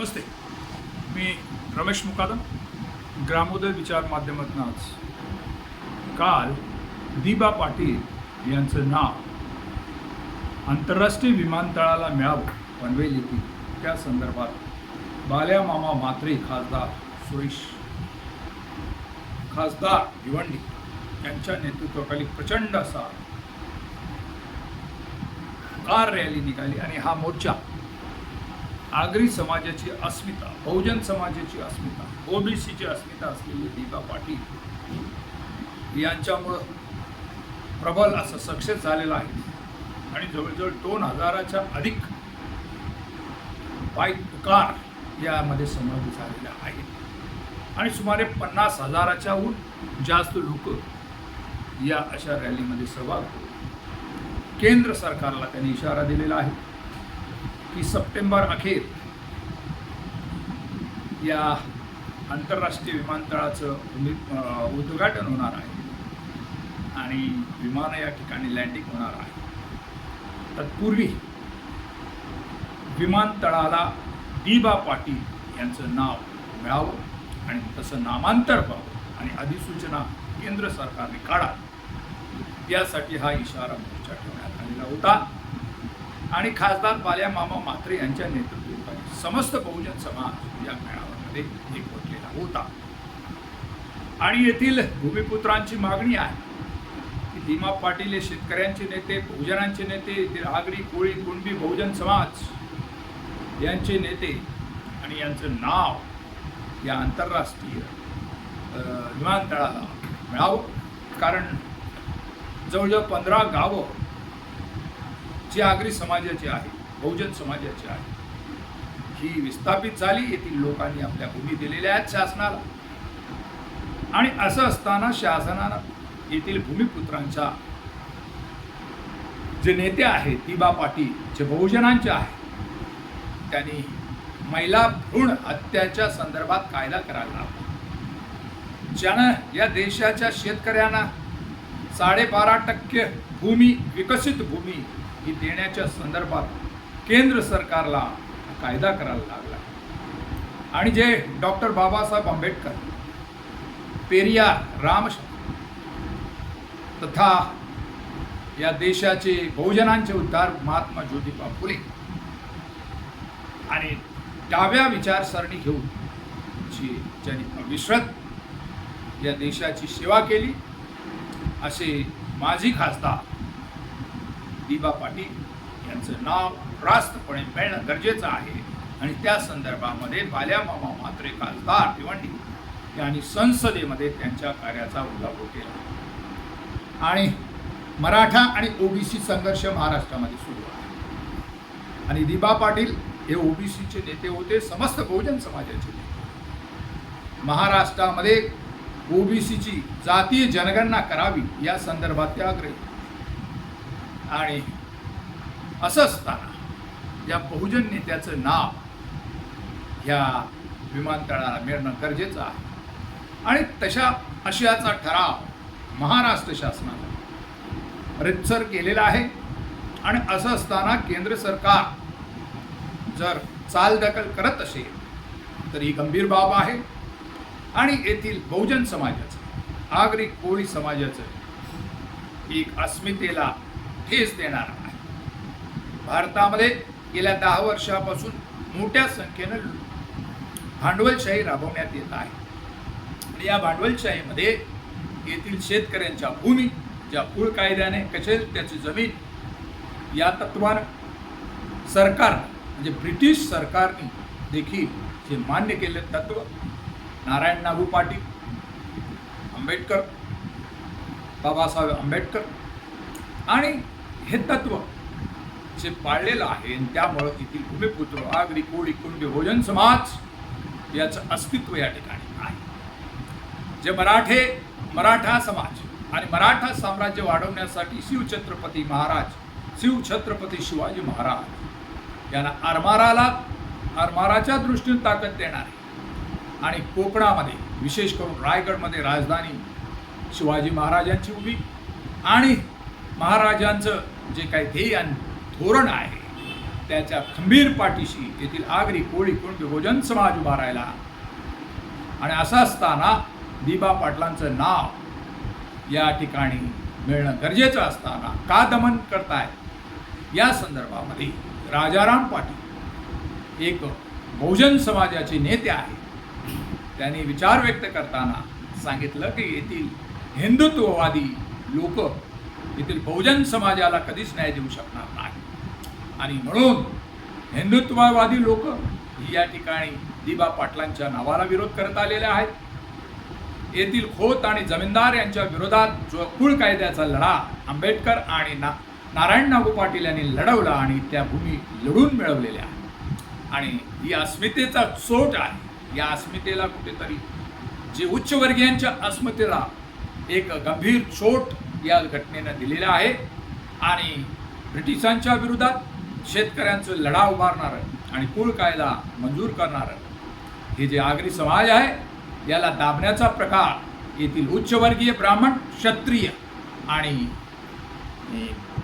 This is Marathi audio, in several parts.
नमस्ते. मी रमेश मुकादम ग्रामोदय विचार माध्यमातून आज काल दिबा पाटील यांचं नाव आंतरराष्ट्रीय विमानतळाला मिळावं पनवेल येथील त्या संदर्भात बाल्या मामा म्हात्रे खासदार सुरेश खासदार भिवंडी यांच्या नेतृत्वाखाली प्रचंड असा कार रॅली निघाली आणि हा मोर्चा आगरी समाजाची अस्मिता बहुजन समाजाची अस्मिता ओबीसीची अस्मिता असलेली दीपा पाटील यांच्यामुळं प्रबल असं सक्सेस झालेलं आहे. आणि जवळजवळ दोन हजाराच्या अधिक बाईक कार यामध्ये समावेश झालेल्या आहेत. आणि सुमारे पन्नास हजाराच्याहून जास्त लोक या अशा रॅलीमध्ये सहभाग केंद्र सरकारला त्यांनी इशारा दिलेला आहे. की सप्टेंबर अखेर या आंतरराष्ट्रीय विमानतळाचं उद्घाटन होणार आहे. आणि विमानं या ठिकाणी लँडिंग होणार आहे. तत्पूर्वी विमानतळाला दिबा पाटील यांचं नाव मिळावं आणि तसं नामांतर व्हावं आणि अधिसूचना केंद्र सरकारने काढा यासाठी हा इशारा मोर्चा ठेवण्यात आलेला होता. आणि खासदार बाल्या मामा म्हात्रे यांच्या नेतृत्वाखाली समस्त बहुजन समाज या मेळाव्यामध्ये एकवटलेला होता. आणि येथील भूमिपुत्रांची मागणी आहे की भीमा पाटील हे शेतकऱ्यांचे नेते बहुजनांचे नेते येथील आगरी कोळी कुणबी बहुजन समाज यांचे नेते आणि यांचं नाव या आंतरराष्ट्रीय विमानतळाला मिळावं. कारण जवळजवळ पंधरा गावं जी आगरी समाजाची आहे बहुजन समाजाची आहे ही विस्थापित झाली येथील लोकांनी आपल्या भूमी दिलेल्या आहेत शासनाला. आणि असं असताना शासनानं येथील भूमिपुत्रांच्या जे नेते आहेत दिबा पाटील जे बहुजनांचे आहेत त्यांनी महिला भ्रूण हत्याच्या संदर्भात कायदा करायला लावला. ज्यानं या देशाच्या शेतकऱ्यांना साडेबारा टक्के भूमी विकसित भूमी ही देण्याच्या संदर्भात केंद्र सरकारला कायदा करायला लागला. आणि जे डॉक्टर बाबासाहेब आंबेडकर पेरिया राम तथा या देशाचे बहुजनांचे उद्धार महात्मा ज्योतिबा फुले आणि डाव्या विचारसरणी घेऊन जी ज्यांनी अविश्रत या देशाची सेवा केली असे माजी खासदार दिबा पाटील यांचं नाव रास्तपणे मिळणं गरजेचं आहे. आणि त्या संदर्भामध्ये बाल्यामामा मामा खासदार भिवंडी यांनी संसदेमध्ये त्यांच्या कार्याचा उल्लेख केला. आणि मराठा आणि ओबीसी संघर्ष महाराष्ट्रामध्ये सुरू आहे. आणि दिबा पाटील हे ओबीसीचे नेते होते समस्त बहुजन समाजाचे नेते. महाराष्ट्रामध्ये ओबीसीची जातीय जनगणना करावी या संदर्भात ते आग्रही आणि असं असताना या बहुजन नेत्याचं नाव ह्या विमानतळाला मिळणं गरजेचं आहे. आणि तशा आशयाचा ठराव महाराष्ट्र शासनानं रितसर केलेला आहे. आणि असं असताना केंद्र सरकार जर चालदखल करत असेल तर ही गंभीर बाब आहे. आणि येथील बहुजन समाजाचं आगरी कोळी समाजाचं एक अस्मितेला हेच देणार. आहे भारतामध्ये गेल्या दहा वर्षापासून मोठ्या संख्येनं भांडवलशाही राबवण्यात येत आहे. आणि या भांडवलशाहीमध्ये येथील शेतकऱ्यांच्या भूमी ज्या पूळ कायद्याने कसे त्याची जमीन या तत्वानं सरकार म्हणजे ब्रिटिश सरकारने देखील जे मान्य केले तत्व नारायण नागू पाटील आंबेडकर बाबासाहेब आंबेडकर आणि हे तत्व जे पाळलेलं आहे आणि त्यामुळं येथील भूमिपुत्र आगरी कोळी कुंडी भोजन समाज याचं अस्तित्व या ठिकाणी आहे. जे मराठे मराठा समाज आणि मराठा साम्राज्य वाढवण्यासाठी शिवछत्रपती महाराज शिवछत्रपती शिवाजी महाराज यांना आरमाराला आरमाराच्या दृष्टीने ताकद देणारे आणि कोकणामध्ये विशेष करून रायगडमध्ये राजधानी शिवाजी महाराजांची उभी आणि महाराजांचं जे काही ध्येय आणि धोरण आहे त्याच्या खंबीर पाठीशी येथील आगरी कोळी कुणबी भोजन समाज उभा राहिला. आणि असं असताना दिबा पाटलांचं नाव या ठिकाणी मिळणं गरजेचं असताना का दमन करताय? या संदर्भामध्ये राजाराम पाटील एक बहुजन समाजाचे नेते आहे त्यांनी विचार व्यक्त करताना सांगितलं की येथील हिंदुत्ववादी लोक येथील बहुजन समाजाला कधीच न्याय देऊ शकणार नाही. आणि म्हणून हिंदुत्ववादी लोक या ठिकाणी दिबा पाटलांच्या नावाला विरोध करत आलेले आहेत. येथील खोत आणि जमीनदार यांच्या विरोधात जो कुळ कायद्याचा लढा आंबेडकर आणि ना नारायण नागू पाटील यांनी लढवला आणि त्या भूमी लढून मिळवलेल्या आहेत. आणि ही अस्मितेचा चोट आहे. या अस्मितेला कुठेतरी जे उच्चवर्गीयांच्या अस्मितेला एक गंभीर चोट या घटनेनं दिलेला आहे. आणि ब्रिटिशांच्या विरोधात शेतकऱ्यांचं लढा उभारणारं आणि कुळ कायदा मंजूर करणारं हे जे आगरी समाज आहे याला दाबण्याचा प्रकार येथील उच्चवर्गीय ब्राह्मण क्षत्रिय आणि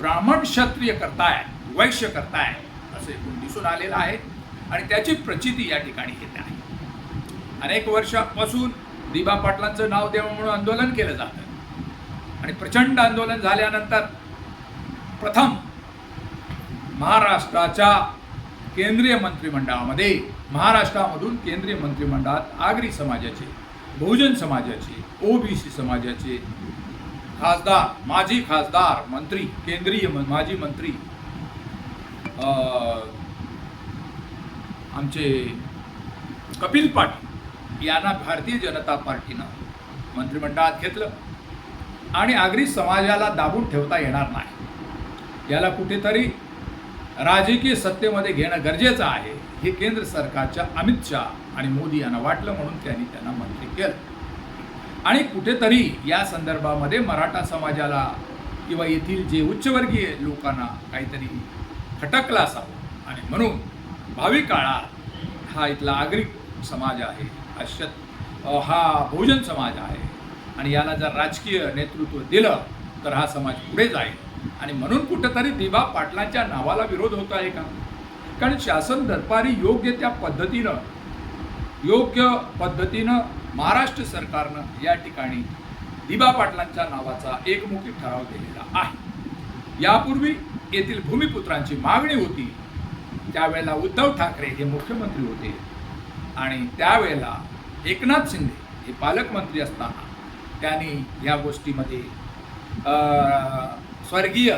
ब्राह्मण क्षत्रिय करताय वैश्य करताय असे एकूण दिसून आलेलं आहे. आणि त्याची प्रचिती या ठिकाणी येते आहे. अनेक वर्षापासून दिबा पाटलांचं नाव द्यावं म्हणून आंदोलन केलं जातं. आणि प्रचंड आंदोलन झाल्यानंतर प्रथम महाराष्ट्राच्या केंद्रीय मंत्रिमंडळामध्ये महाराष्ट्रामधून केंद्रीय मंत्रिमंडळात आगरी समाजाचे बहुजन समाजाचे ओबीसी समाजाचे खासदार माजी खासदार मंत्री केंद्रीय माजी मंत्री आमचे कपिल पाटील यांना भारतीय जनता पार्टीनं मंत्रिमंडळात घेतलं. आणि आगरी समाजाला दाबून ठेवता येणार नाही. याला कुठेतरी राजकीय सत्तेमध्ये घेणं गरजेचं आहे हे केंद्र सरकारच्या अमित शहा आणि मोदी यांना वाटलं म्हणून त्यांनी त्यांना मंत्री केलं. आणि कुठेतरी या संदर्भामध्ये मराठा समाजाला किंवा येथील जे उच्चवर्गीय लोकांना काहीतरी खटकला असावं आणि म्हणून भावी काळात हा इथला आगरी समाज आहे हा शत हा बहुजन समाज आहे आणि याला जर राजकीय नेतृत्व दिलं तर हा समाज पुढे जाईल. आणि म्हणून कुठंतरी दिबा पाटलांच्या नावाला विरोध होत आहे का? कारण शासन दरबारी योग्य त्या पद्धतीनं योग्य पद्धतीनं महाराष्ट्र सरकारनं या ठिकाणी दिबा पाटलांच्या नावाचा एकमुखी ठराव दिलेला आहे. यापूर्वी येथील भूमिपुत्रांची मागणी होती. त्यावेळेला उद्धव ठाकरे हे मुख्यमंत्री होते. आणि त्यावेळेला एकनाथ शिंदे हे पालकमंत्री असताना त्यांनी या गोष्टीमध्ये. अं, स्वर्गीय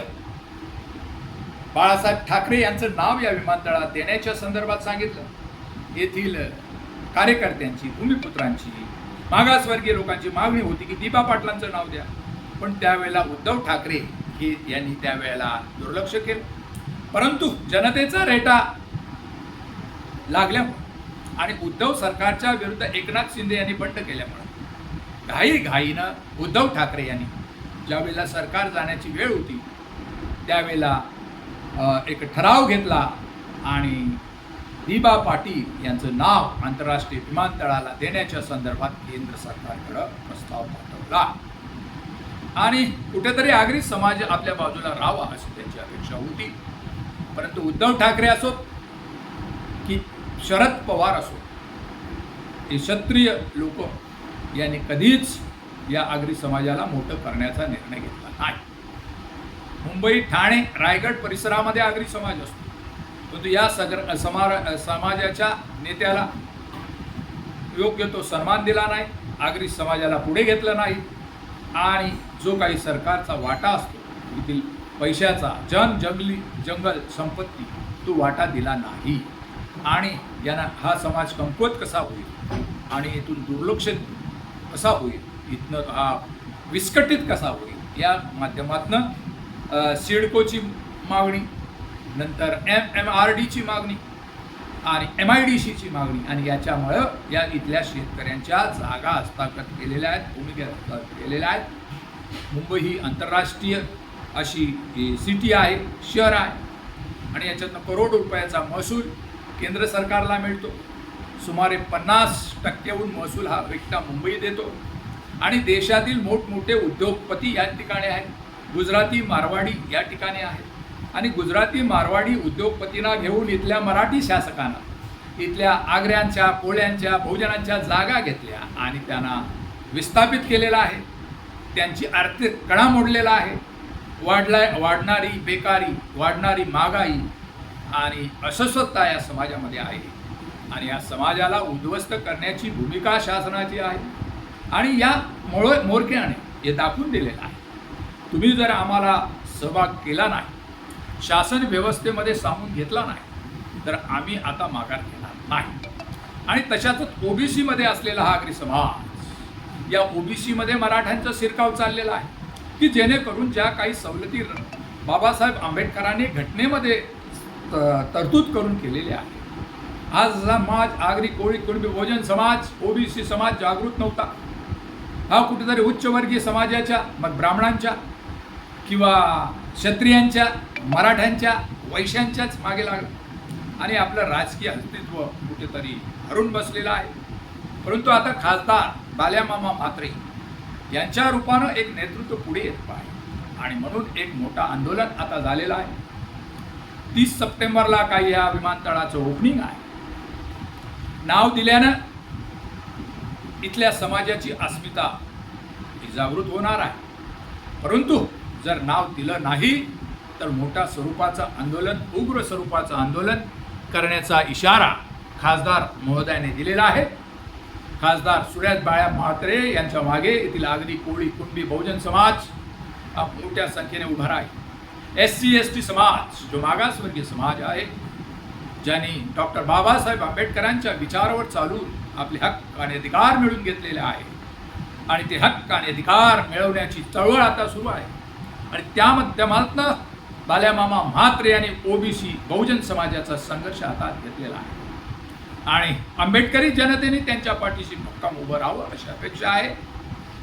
बाळासाहेब ठाकरे यांचं नाव या विमानतळात देण्याच्या संदर्भात सांगितलं. येथील कार्यकर्त्यांची भूमिपुत्रांची मागासवर्गीय लोकांची मागणी होती की दीपा पाटलांचं नाव द्या. पण त्यावेळेला उद्धव ठाकरे हे यांनी त्यावेळेला दुर्लक्ष केलं. परंतु जनतेचा रेटा लागल्यामुळे आणि उद्धव सरकारच्या विरुद्ध एकनाथ शिंदे यांनी बंड केल्यामुळे घाई घाईनं उद्धव ठाकरे यांनी ज्यावेळेला सरकार जाण्याची वेळ होती त्यावेळेला एक ठराव घेतला आणि दिबा पाटील यांचं नाव आंतरराष्ट्रीय विमानतळाला देण्याच्या संदर्भात केंद्र सरकारकडं प्रस्ताव पाठवला. आणि कुठेतरी आगरी समाज आपल्या बाजूला राहावा अशी त्यांची अपेक्षा होती. परंतु उद्धव ठाकरे असो की शरद पवार असो हे क्षत्रिय लोक यांनी कधीच या आगरी समाजाला मोठं करण्याचा निर्णय घेतला नाही. मुंबई ठाणे रायगड परिसरामध्ये आगरी समाज असतो. परंतु या सगर समार समाजाच्या नेत्याला योग्य तो सन्मान दिला नाही आगरी समाजाला पुढे घेतलं नाही आणि जो काही सरकारचा वाटा असतो येथील पैशाचा जन जंगली जंगल संपत्ती तो वाटा दिला नाही. आणि यांना हा समाज कमकुवत कसा होईल? आणि इथून दुर्लक्षित कसा होईल? इथनं हा विस्कटित कसा होईल? या माध्यमातनं सिडकोची मागणी नंतर एम एम आर डीची मागणी आणि एम आय डी सीची मागणी. आणि याच्यामुळं या इथल्या शेतकऱ्यांच्या जागा हस्तागत केलेल्या आहेत भूमिका हस्तागत केलेल्या आहेत. मुंबई ही आंतरराष्ट्रीय अशी सिटी आहे शहर आहे. आणि याच्यातनं करोड रुपयाचा महसूल केंद्र सरकारला मिळतो. सुमारे पन्नास टक्केहून महसूल हा एकटा मुंबई देतो. आणि देशातील मोठमोठे उद्योगपती या ठिकाणी आहेत. गुजराती मारवाडी या ठिकाणी आहेत. आणि गुजराती मारवाडी उद्योगपतींना घेऊन इथल्या मराठी शासकांना इथल्या आग्र्यांच्या कोळ्यांच्या बहुजनांच्या जागा घेतल्या आणि त्यांना विस्थापित केलेलं आहे. त्यांची आर्थिक कणा मोडलेला आहे. वाढलाय वाढणारी बेकारी वाढणारी महागाई आणि अस्वस्थता या समाजामध्ये आहे. आणि या समाजाला उद्ध्वस्त करण्याची भूमिका शासनाची आहे. आणि या मोळ मोरक्याने हे दाखवून दिलेलं आहे. तुम्ही जर आम्हाला सहभाग केला नाही शासन व्यवस्थेमध्ये सामून घेतला नाही तर आम्ही आता माघार घेणार नाही. आणि तशातच ओबीसीमध्ये असलेला हा आगरी समाज या ओबीसीमध्ये मराठ्यांचा शिरकाव चाललेला आहे की जेणेकरून ज्या काही सवलती बाबासाहेब आंबेडकरांनी घटनेमध्ये त- तरतूद करून केलेल्या आहे आज समाज आगरी कोळी कुणबी भोजन समाज ओबीसी समाज जागृत नव्हता. हा कुठेतरी उच्चवर्गीय समाजाच्या मग ब्राह्मणांच्या किंवा क्षत्रियांच्या मराठ्यांच्या वैश्यांच्याच मागे लागला. आणि आपलं राजकीय अस्तित्व कुठेतरी हरून बसलेलं आहे. परंतु आता खासदार बाल्यामामा म्हात्रे यांच्या रूपानं एक नेतृत्व पुढे येत आहे. आणि म्हणून एक मोठं आंदोलन आता झालेलं आहे. तीस सप्टेंबरला काही या विमानतळाचं ओपनिंग आहे. नाव दिल्यानं इथल्या समाजाची अस्मिता ही जागृत होणार आहे. परंतु जर नाव दिलं नाही तर मोठ्या स्वरूपाचं आंदोलन उग्र स्वरूपाचं आंदोलन करण्याचा इशारा खासदार महोदयाने दिलेला आहे. खासदार सुरेश बाळ्या म्हात्रे यांच्या मागे येथील अगदी कोळी कुणबी बहुजन समाज हा मोठ्या संख्येने उभा आहे एस सी एस टी समाज जो मागासवर्गीय समाज आहे ज्यांनी डॉक्टर बाबासाहेब आंबेडकरांच्या विचारावर चालून आपले हक्क आणि अधिकार मिळवून घेतलेले आहे. आणि ते हक्क आणि अधिकार मिळवण्याची चळवळ आता सुरू आहे. आणि त्या माध्यमातनं बाल्यामामा म्हात्रे यांनी ओबीसी बहुजन समाजाचा संघर्ष हातात घेतलेला आहे. आणि आंबेडकरी जनतेने त्यांच्या पाठीशी भक्कम उभं राहावं अशी अपेक्षा आहे.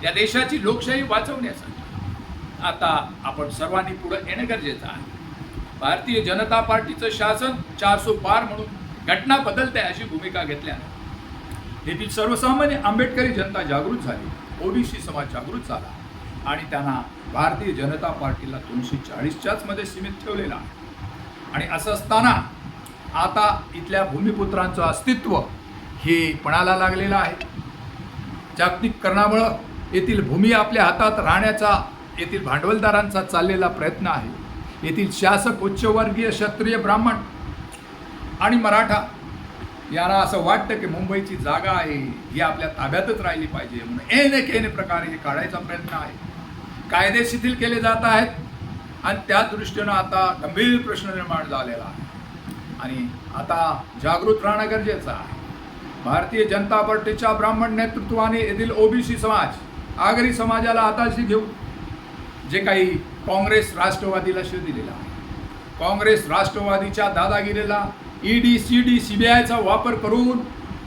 या देशाची लोकशाही वाचवण्यासाठी आता आपण सर्वांनी पुढं येणं गरजेचं आहे. भारतीय जनता पार्टीचं शासन चारसो पार म्हणून घटना बदलते अशी भूमिका घेतल्यानं. येथील सर्वसामान्य आंबेडकरी जनता जागृत झाली ओबीसी समाज जागृत झाला आणि त्यांना भारतीय जनता पार्टीला दोनशे चाळीसच्याच मध्ये सीमित ठेवलेला आहे. आणि असं असताना आता इथल्या भूमिपुत्रांचं अस्तित्व हे पणाला लागलेलं आहे. जागतिककरणामुळं येथील भूमी आपल्या हातात राहण्याचा येथील भांडवलदारांचा चाललेला प्रयत्न आहे. येथील शासक उच्चवर्गीय क्षत्रिय ब्राह्मण आणि मराठा यांना असं वाटतं की मुंबईची जागा आहे ही आपल्या ताब्यातच राहिली पाहिजे. म्हणून एन एक एन प्रकारे हे काढायचा प्रयत्न आहे. कायदे शिथिल केले जात आहेत आणि त्या दृष्टीनं आता गंभीर प्रश्न निर्माण झालेला आहे. आणि आता जागृत राहणं गरजेचं आहे. भारतीय जनता पार्टीच्या ब्राह्मण नेतृत्वाने येथील ओबीसी समाज आगरी समाजाला हाताशी घेऊन जे काही काँग्रेस राष्ट्रवादीला शिव दिलेला. काँग्रेस राष्ट्रवादीच्या दादागिरीला ED C D C B आयचा वापर करून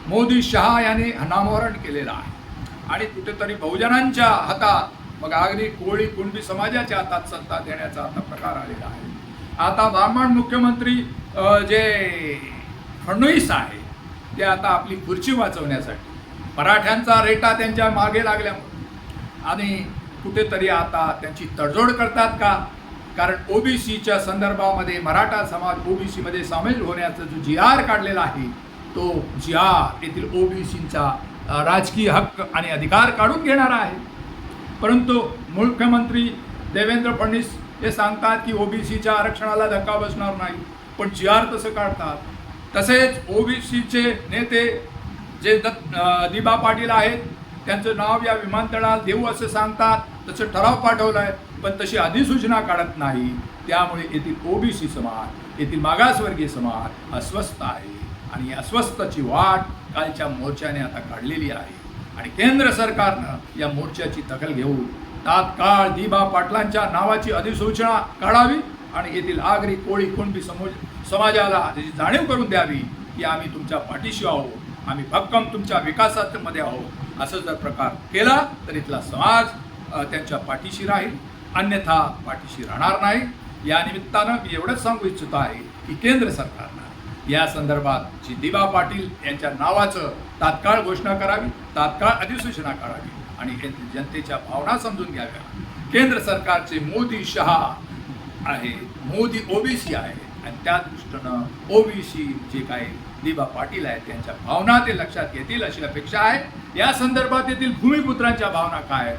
मोदी शहा याने नामोहरण केलेलं आहे. आणि कुठेतरी बहुजनांच्या हातात मग आगरी कोळी कुणबी समाजाच्या हातात सत्ता देण्याचा आता प्रकार आलेला आहे. आता ब्राह्मण मुख्यमंत्री जे फडणवीस आहे ते आता आपली खुर्ची वाचवण्यासाठी मराठ्यांचा रेटा त्यांच्या मागे लागल्यामुळे. आणि कुठेतरी आता त्यांची तडजोड करतात का? कारण ओबीसीच्या संदर्भामध्ये मराठा समाज ओबीसीमध्ये सामील होण्याचा जो जी आर काढलेला आहे तो जी आर येथील ओबीसींचा राजकीय हक्क आणि अधिकार काढून घेणारा आहे. परंतु मुख्यमंत्री देवेंद्र फडणवीस हे सांगतात की ओबीसीच्या आरक्षणाला धक्का बसणार नाही पण जी आर तसं काढतात. तसेच ओबीसीचे नेते जे दत्त दिबा पाटील आहेत त्यांचं नाव या विमानतळात देऊ असं सांगतात. तसं ठराव पाठवला आहे पण तशी अधिसूचना काढत नाही. त्यामुळे येथील ओबीसी समाज येथील मागासवर्गीय समाज अस्वस्थ आहे. आणि या अस्वस्थची वाट कालच्या मोर्चाने आता काढलेली आहे. आणि केंद्र सरकारनं या मोर्चाची दखल घेऊन तात्काळ दिबा पाटलांच्या नावाची अधिसूचना काढावी आणि येथील आगरी कोळी कुणबी समोज समाजाला त्याची जाणीव करून द्यावी की आम्ही तुमच्या पाठीशी आहोत. आम्ही भक्कम तुमच्या विकासामध्ये आहोत. असं जर प्रकार केला तर इथला समाज त्यांच्या पाठीशी राहील अन्यथा पाठीशी राहणार नाही. या निमित्तानं मी एवढंच सांगू इच्छितो आहे की केंद्र सरकारनं या संदर्भात जी दिबा पाटील यांच्या नावाचं तात्काळ घोषणा करावी तात्काळ अधिसूचना काढावी आणि जनतेच्या भावना समजून घ्याव्या. केंद्र सरकारचे मोदी शहा आहे मोदी ओबीसी आहे आणि त्या दृष्टीनं ओबीसी जे काही दिबा पाटील आहेत त्यांच्या भावना ते लक्षात घेतील अशी अपेक्षा आहे. या संदर्भात येथील भूमिपुत्रांच्या भावना काय आहेत?